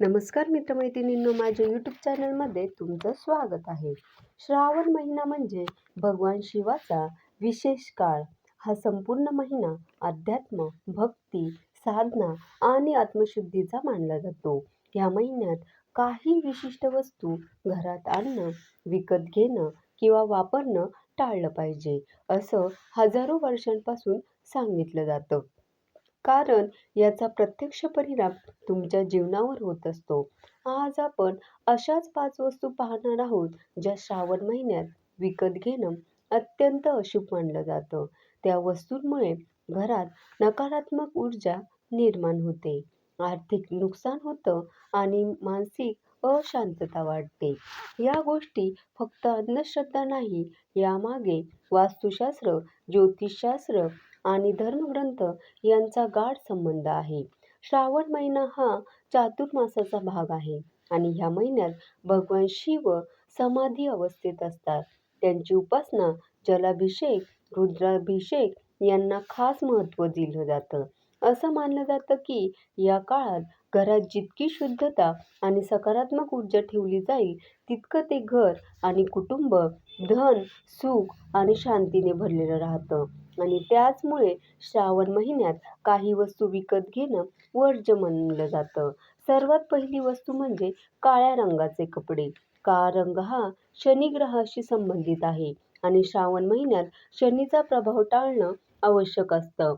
नमस्कार मित्रमैत्रिणींनो माझ्या यूट्यूब चॅनलमध्ये तुमचं स्वागत आहे. श्रावण महिना म्हणजे भगवान शिवाचा विशेष काळ. हा संपूर्ण महिना अध्यात्म भक्ती साधना आणि आत्मशुद्धीचा मानला जातो. या महिन्यात काही विशिष्ट वस्तू घरात आणणं विकत घेणं किंवा वापरणं टाळलं पाहिजे असं हजारो वर्षांपासून सांगितलं जातं. कारण याचा प्रत्यक्ष परिणाम तुमच्या जीवनावर होत असतो. आज आपण अशाच पाच वस्तू पाहणार आहोत ज्या श्रावण महिन्यात विकत घेणं अत्यंत अशुभ मानलं जातं. त्या वस्तूंमुळे घरात नकारात्मक ऊर्जा निर्माण होते. आर्थिक नुकसान होतं आणि मानसिक अशांतता वाढते. या गोष्टी फक्त अंधश्रद्धा नाही यामागे वास्तुशास्त्र ज्योतिषशास्त्र आणि धर्मग्रंथ यांचा गाढ संबंध आहे. श्रावण महिना हा चातुर्मासाचा भाग आहे आणि ह्या महिन्यात भगवान शिव समाधी अवस्थेत असतात. त्यांची उपासना जलाभिषेक रुद्राभिषेक यांना खास महत्त्व दिलं जातं. असं मानलं जातं की या काळात घरात जितकी शुद्धता आणि सकारात्मक ऊर्जा ठेवली जाईल तितकं ते घर आणि कुटुंब धन सुख आणि शांतीने भरलेलं राहतं. आणि त्याचमुळे श्रावण महिन्यात काही वस्तू विकत घेणं वर्ज्य मानलं जातं. सर्वात पहिली वस्तू म्हणजे काळ्या रंगाचे कपडे. काळा रंग हा शनिग्रहाशी संबंधित आहे आणि श्रावण महिन्यात शनीचा प्रभाव टाळणं आवश्यक असतं.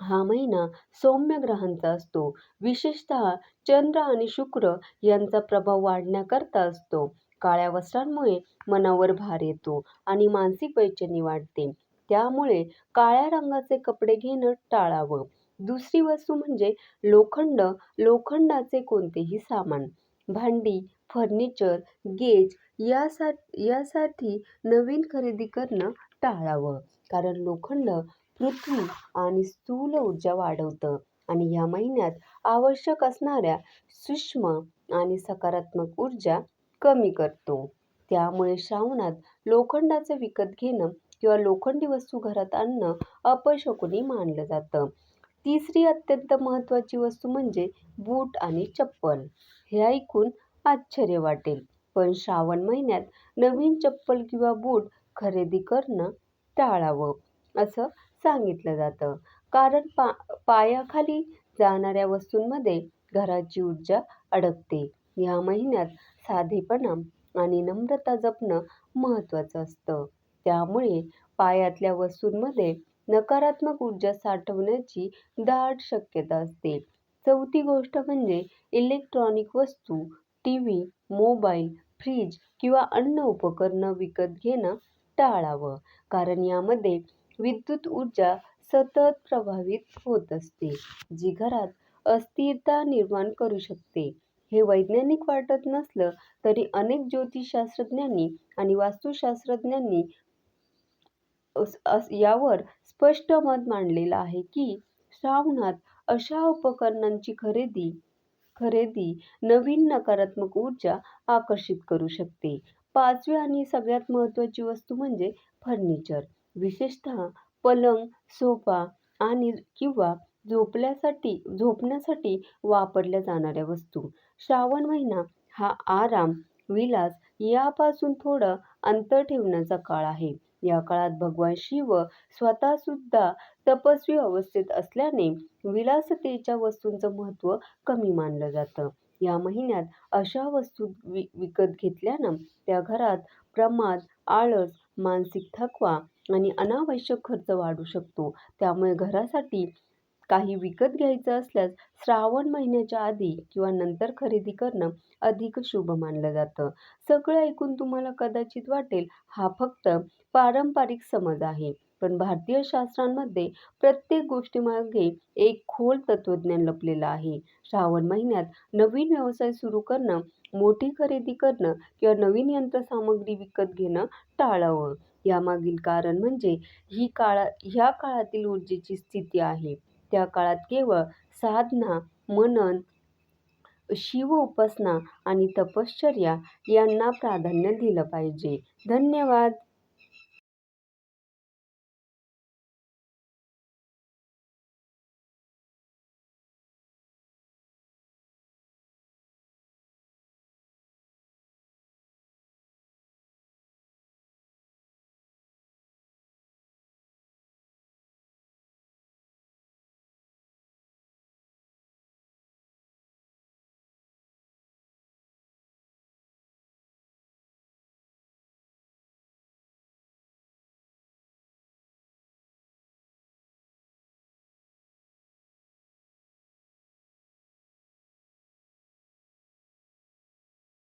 हा महिना सौम्य ग्रहांचा असतो. विशेषतः चंद्र आणि शुक्र यांचा प्रभाव वाढण्याकरता असतो. काळ्या वस्त्रांमुळे मनावर भार येतो आणि मानसिक बेचैनी वाढते. त्यामुळे काळ्या रंगाचे कपडे घेणं टाळावं. दुसरी वस्तू म्हणजे लोखंड. लोखंडाचे कोणतेही सामान. भांडी फर्निचर गेज यासा यासाठी नवीन खरेदी करणं टाळावं. कारण लोखंड पृथ्वी आणि स्थूल ऊर्जा वाढवतं आणि या महिन्यात आवश्यक असणाऱ्या सूक्ष्म आणि सकारात्मक ऊर्जा कमी करतो. त्यामुळे श्रावणात लोखंडाचं विकत घेणं किंवा लोखंडी वस्तू घरात आणणं अपशकुनी मानलं जातं. तिसरी अत्यंत महत्त्वाची वस्तू म्हणजे बूट आणि चप्पल. हे ऐकून आश्चर्य वाटेल. पण श्रावण महिन्यात नवीन चप्पल किंवा बूट खरेदी करणं टाळावं असं सांगितलं जातं. कारण पा पायाखाली जाणाऱ्या वस्तूंमध्ये घराची ऊर्जा अडकते. या महिन्यात साधेपणा आणि नम्रता जपणं महत्त्वाचं असतं. त्यामुळे पायातल्या वस्तूंमध्ये नकारात्मक ऊर्जा साठवण्याची दाट शक्यता असते. चौथी गोष्ट म्हणजे इलेक्ट्रॉनिक वस्तू टी व्ही मोबाईल फ्रीज किंवा अन्न उपकरणं विकत घेणं टाळावं. कारण यामध्ये विद्युत ऊर्जा सतत प्रभावित होत असते जी घरात अस्थिरता निर्माण करू शकते. हे वैज्ञानिक वाटत नसलं तरी अनेक ज्योतिषशास्त्रज्ञांनी आणि वास्तुशास्त्रज्ञांनी यावर स्पष्ट मत मांडलेलं आहे की श्रावणात अशा उपकरणांची खरेदी खरेदी नवीन नकारात्मक ऊर्जा आकर्षित करू शकते. पाचवी आणि सगळ्यात महत्त्वाची वस्तू म्हणजे फर्निचर. विशेषतः पलंग सोफा आणि किंवा झोपल्यासाठी झोपण्यासाठी वापरल्या जाणाऱ्या वस्तू. श्रावण महिना हा आराम विलास यापासून थोडं अंतर ठेवण्याचा काळ आहे. या काळात भगवान शिव स्वतःसुद्धा तपस्वी अवस्थेत असल्याने विलासतेच्या वस्तूंचं महत्त्व कमी मानलं जातं. या महिन्यात अशा वस्तू वि विकत घेतल्यानं त्या घरात प्रमाद आळस मानसिक थकवा आणि अनावश्यक खर्च वाढू शकतो. त्यामुळे घरासाठी काही विकत घ्यायचं असल्यास श्रावण महिन्याच्या आधी किंवा नंतर खरेदी करणं अधिक शुभ मानलं जातं. सगळं ऐकून तुम्हाला कदाचित वाटेल हा फक्त पारंपरिक समज आहे. पण भारतीय शास्त्रांमध्ये प्रत्येक गोष्टीमागे एक खोल तत्त्वज्ञान लपलेलं आहे. श्रावण महिन्यात नवीन व्यवसाय सुरू करणं मोठी खरेदी करणं किंवा नवीन यंत्रसामग्री विकत घेणं टाळावं. यामागील कारण म्हणजे ही काळा ह्या काळातील ऊर्जेची स्थिती आहे. त्या काळात केवळ साधना मनन शिव उपासना आणि तपश्चर्या यांना प्राधान्य दिलं पाहिजे. धन्यवाद.